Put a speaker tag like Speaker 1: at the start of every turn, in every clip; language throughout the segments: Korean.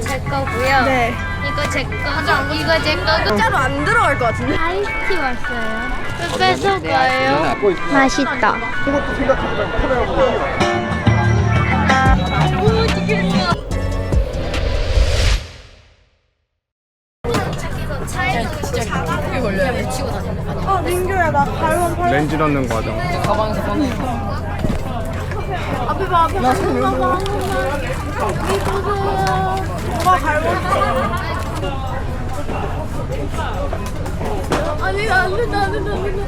Speaker 1: 제 거고요.
Speaker 2: 네.
Speaker 1: 이거 제 거. 이거 제 거고.
Speaker 2: 진짜로 안 들어갈 것 같은데.
Speaker 1: 아이스티 왔어요. 뺏어 가요. 맛있다.
Speaker 2: 어, 민규야, 나 발만 팔.
Speaker 3: 렌즈 넣는 과정.
Speaker 2: 앞에 봐, 앞에 봐. 한번 봐, 오빠 발만 아니, 안 된다, 안 된다, 안 된다.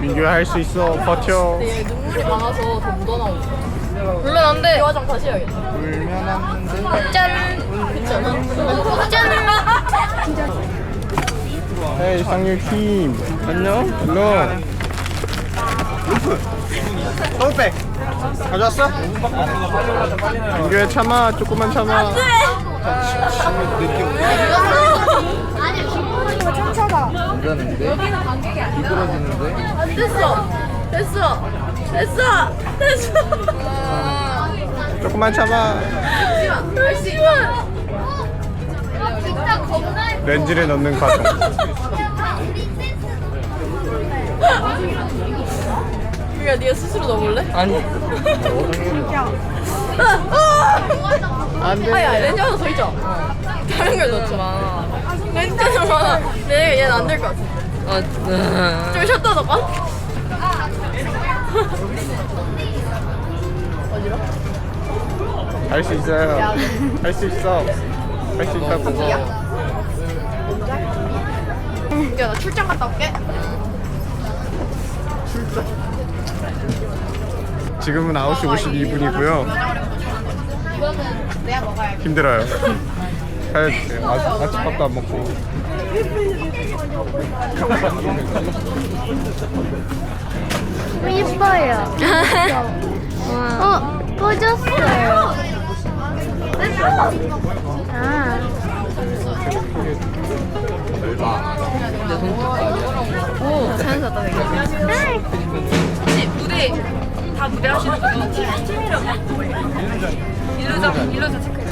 Speaker 3: 민규야 할 수 있어. 버텨.
Speaker 2: 눈물이 많아서 더 묻어나오고. 물론 안 돼. 화장 다시 해야겠다.
Speaker 3: 울면 안 돼. 상유 팀. 안녕. 헬로. 서울백. 가져왔어? 민규야 참아. 조금만 참아.
Speaker 2: 됐어. 됐어. 됐어. 됐어.
Speaker 3: 조금만 참아.
Speaker 2: 잠시만.
Speaker 3: 렌즈를 넣는 과정.
Speaker 2: 유야, 네가 스스로 넣어볼래?
Speaker 3: 아니. 안 돼.
Speaker 2: 아야, 렌즈 하나 더 있죠? 다른 걸 넣자. 렌즈는 많아. 네, 얘는 안 될 것 같아. 좀 쉬었다 넣어봐.
Speaker 3: 할수 있어요. 할 수 있어. 할 수 있다고.
Speaker 2: 민규야, 나 출장 갔다 올게.
Speaker 3: 지금은 9시 52분이고요. 힘들어요. 가야지. 아, 아침밥도 안 먹고.
Speaker 1: 예뻐요. 어, 꺼졌어요. 아.
Speaker 2: 오, 자연스 왔다 되게. 혹시 무대 다 무대 하시는? 팀이라고? 일루자 일루자 체크해.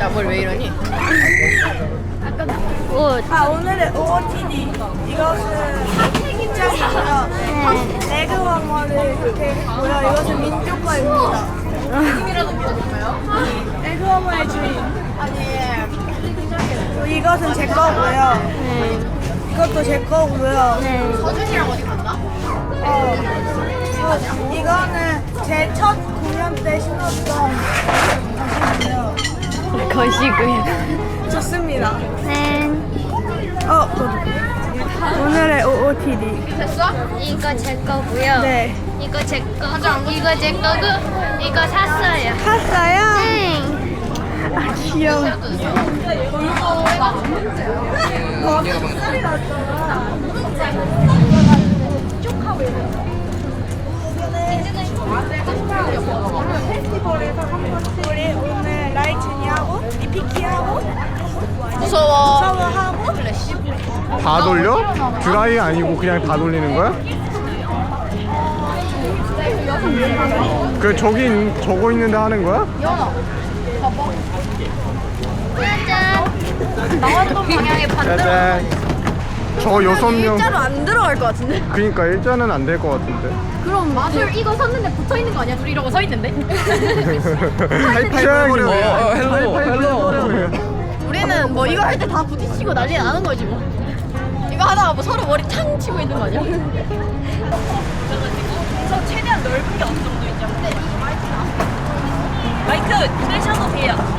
Speaker 2: 야, 뭘 왜 이러니?
Speaker 1: 옷.
Speaker 4: 아 오늘의 OOTD 이것은 입장이고요 레그 왕화를 이렇게 했고요 이것은 민초과입니다
Speaker 2: 팀이라도 믿어볼까요?
Speaker 4: 레그 왕화의 주인 그리고 이것은 제 거고요
Speaker 1: 네.
Speaker 4: 이것도 제 거고요
Speaker 1: 네.
Speaker 2: 서준이랑 어디 갔나?
Speaker 4: 어, 어, 이거는 제 첫 공연 때 신었던 옷이고요
Speaker 1: 거시고요.
Speaker 4: 좋습니다
Speaker 1: 네.
Speaker 4: 어 오늘의 OOTD
Speaker 2: 됐어?
Speaker 1: 이거 제 거고요.
Speaker 4: 네
Speaker 1: 이거 제 거고, 이거 제 거고, 이거 샀어요.
Speaker 4: 샀어요?
Speaker 1: 네.
Speaker 4: 아 귀여워 페스티벌에서 한 번씩 우리 오늘 라이츠니하고 리피키하고
Speaker 2: 무서워.
Speaker 4: 샤워하고
Speaker 3: 다 돌려? 드라이 아니고 그냥 다 돌리는 거야? 그 저기 있- 저거 있는데 하는 거야?
Speaker 1: 짜잔.
Speaker 2: 나왔던 방향에 반대로.
Speaker 3: 저 여섯 명.
Speaker 2: 일자로 안 들어갈 것 같은데?
Speaker 3: 그러니까 일자는 안 될 것 같은데.
Speaker 2: 그럼 맞을 이거 섰는데 붙어 있는 거 아니야? 둘이 이러고 서 있는데?
Speaker 3: 하이파이브 해버려. 헬로 헬로.
Speaker 2: 우리는 뭐 이거 할 때 다 부딪히고 난리 나는 거지 뭐. 이거 하다가 뭐 서로 머리 탕 치고 있는 거 아니야? 저 최대한 넓은 게 어느 정도 있죠? 근데 이거 마이크나? 마이크 내셔도 돼요.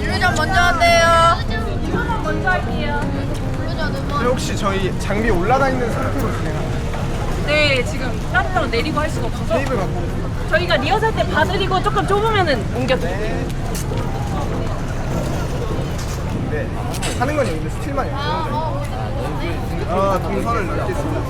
Speaker 2: 일루전 먼저 한대요. 먼저 할게요.
Speaker 3: 혹시 저희 장비 올라다니는 상태로 진행하나요?
Speaker 5: 네, 지금 따로 내리고 할 수가 없어서
Speaker 3: 테이블 갖고.
Speaker 5: 저희가 리허설 때 봐드리고 조금 좁으면은 옮겨드릴게요.
Speaker 3: 네. 하는 건 있는데 스틸만이 없어요. 아, 동선을 넣겠습니다.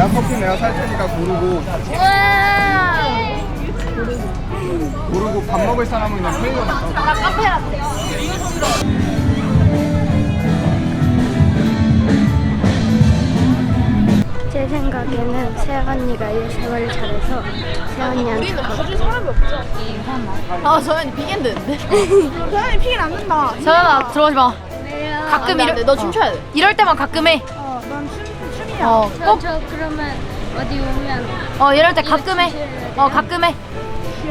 Speaker 3: 내가 커피 내가 살 테니까 고르고 고르고 밥 먹을 사람은 그냥 편의점 갔다
Speaker 1: 제 생각에는 세언니가 일생을 잘해서 세언니한테
Speaker 2: 아 서현이 비겐드인데.
Speaker 4: 서현이 피기 남는다.
Speaker 2: 서현아 들어오지 마. 가끔 이럴 너 춤춰야 돼. 이럴 때만 가끔 해.
Speaker 4: 어.
Speaker 2: 어,
Speaker 1: 저,
Speaker 2: 꼭.
Speaker 1: 저 그러면 어디 오면
Speaker 2: 어 이럴 때 가끔 해. 어 가끔 해.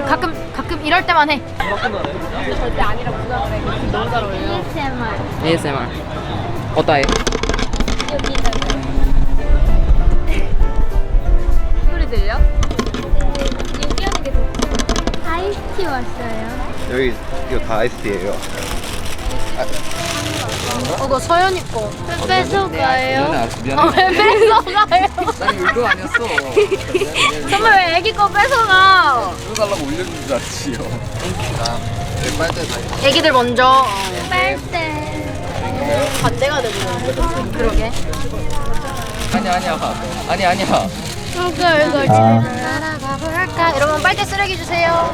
Speaker 2: 가끔 가끔 이럴 때만 해.
Speaker 1: ASMR
Speaker 6: ASMR 어따해?
Speaker 1: 여기다가
Speaker 2: 소리 들려?
Speaker 1: 여기 하는 게 좋죠 아이스티 왔어요
Speaker 3: 여기 이거 다 아이스티예요.
Speaker 2: 어 너 서현이 거.
Speaker 1: 뺏어가요
Speaker 6: 알았어 미안해
Speaker 2: 어왜 뺏어가요?
Speaker 6: 난 이거 아니었어
Speaker 2: 정말 왜 애기 거 뺏어가?
Speaker 3: 써달라고 올려준 줄 알지요. 내 빨대 다
Speaker 2: 애기들 먼저
Speaker 1: 빨대
Speaker 2: 반대가 되고 그러게.
Speaker 6: 아니야 아니야 아니야 아니야
Speaker 1: 이거 이거
Speaker 2: 날아가 볼까? 여러분 빨대 쓰레기 주세요.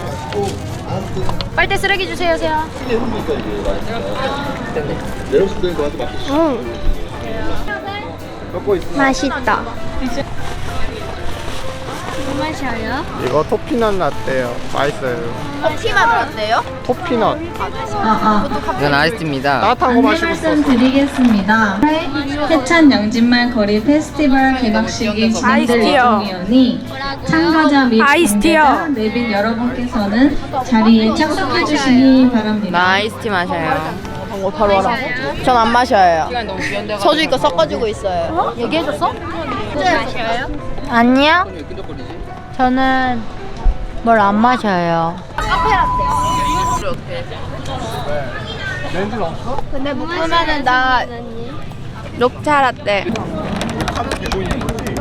Speaker 2: 빨대 쓰레기 주세요, 세요.
Speaker 3: 내렸을 때 너한테 맡겼어.
Speaker 1: 응
Speaker 3: 먹고 있어.
Speaker 1: 맛있다 뭐 마셔요?
Speaker 3: 이거 토피넛 라떼요. 맛있어요.
Speaker 2: 커피만 들었대요?
Speaker 3: 토피넛.
Speaker 6: 이건 아이스티입니다
Speaker 3: 따뜻한 거
Speaker 7: 안내
Speaker 3: 마시고 있어.
Speaker 7: 말씀드리겠습니다. 해찬 영진말 거리 페스티벌 개막식이 진행될 예정이오니 참가자 및
Speaker 4: 아이스티요.
Speaker 7: 관계자 내빈 여러분께서는 자리에 착석해 주시기 바랍니다.
Speaker 6: 나 아이스티 마셔요
Speaker 2: 어, 바로 알아. 전 안 마셔요. 서주이 거 섞어주고 있어요. 얘기해줬어?
Speaker 1: 마셔요?
Speaker 2: 아니요. 저는 뭘 안 마셔요.
Speaker 3: 렌즈 없어?
Speaker 2: 그러면은 나 녹차 라떼.
Speaker 3: 하면 돼 보이는 거지.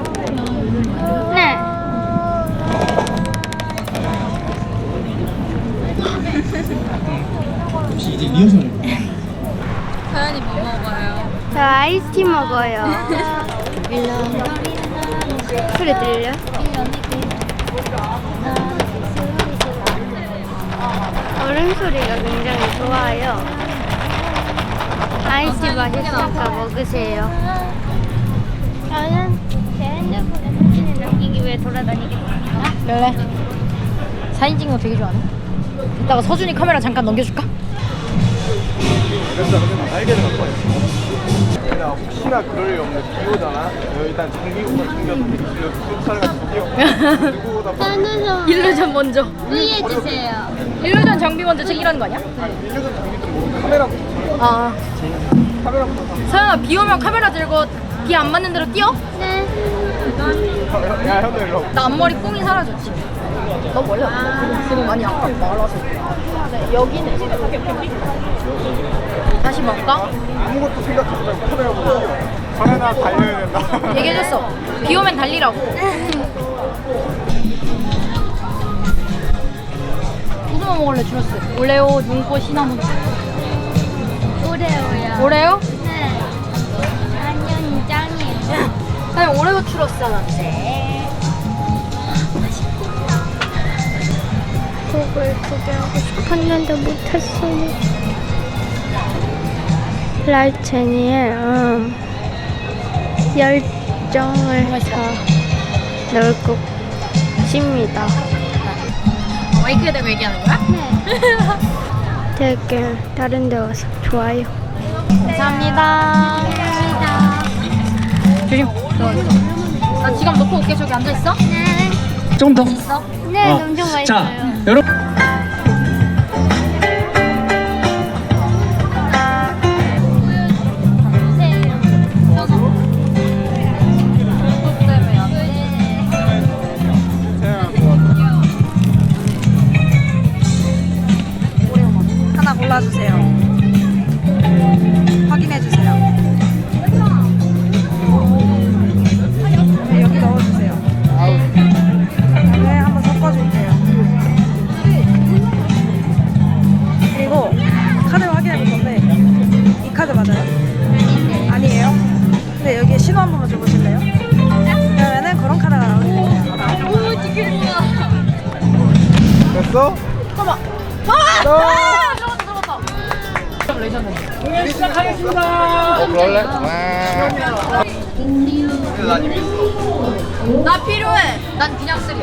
Speaker 1: 네저 아이스티 먹어요. 소리 들려? 얼음 소리가 굉장히 좋아요. 아이스티 맛있으니까 먹으세요. 저는 제 핸드폰에 사진을 남기기 위해 돌아다니겠습니다.
Speaker 2: 그래. 사진 찍는 거 되게 좋아하네. 이따가 서준이 카메라 잠깐 넘겨줄까?
Speaker 3: 그래서 날개를 갖고 왔어. 내가 혹시나 그럴 일 없는 비 오잖아. 일단 전기구가 챙겨서 수차를 같이 뛰어.
Speaker 2: 일루전 먼저.
Speaker 1: 의해주세요.
Speaker 2: 일루전 장비 먼저 챙기라는 거 아니야?
Speaker 3: 일려서 전기도 모르고 카메라부터
Speaker 2: 아.
Speaker 3: 카메라부터 사.
Speaker 2: 서영아 비 오면 카메라 들고 비 안 맞는 대로 뛰어?
Speaker 1: 네.
Speaker 3: 야.
Speaker 2: 나 앞머리 뽕이 사라졌지. 너 멀려. 지금 많이 아까 말아서. 여기는. 다시 먹까?
Speaker 3: 아무것도 생각하지 말고 카메라부터 뛰어. 카메라 달려야 된다.
Speaker 2: 얘기해줬어. 비 오면 달리라고. 무슨 거 먹을래 주로스? 오레오, 눈꽃, 시나몬.
Speaker 1: 오레오요.
Speaker 2: 오레오?
Speaker 1: 네. 짱이에요.
Speaker 2: 아니 오레오 추러스잖아.
Speaker 1: 그걸 구경하고 싶 었는데 못했어요. 라이체니의 음, 열정을 다 넣을 것입니다.
Speaker 2: 마이크에 대고 얘기하는 거야?
Speaker 1: 되게 다른 데 와서 좋아요.
Speaker 2: 감사합니다. 조심. 나 지갑 놓고 올게. 저기 앉아 있어.
Speaker 1: 네.
Speaker 8: 좀 더.
Speaker 2: 있어.
Speaker 1: 네,
Speaker 8: 어.
Speaker 1: 엄청 맛있어요.
Speaker 8: 자, 여러분.
Speaker 6: 어 그럴래? 와.
Speaker 3: 근데 난 이미 있어
Speaker 2: 나 필요해. 난 그냥 쓰려.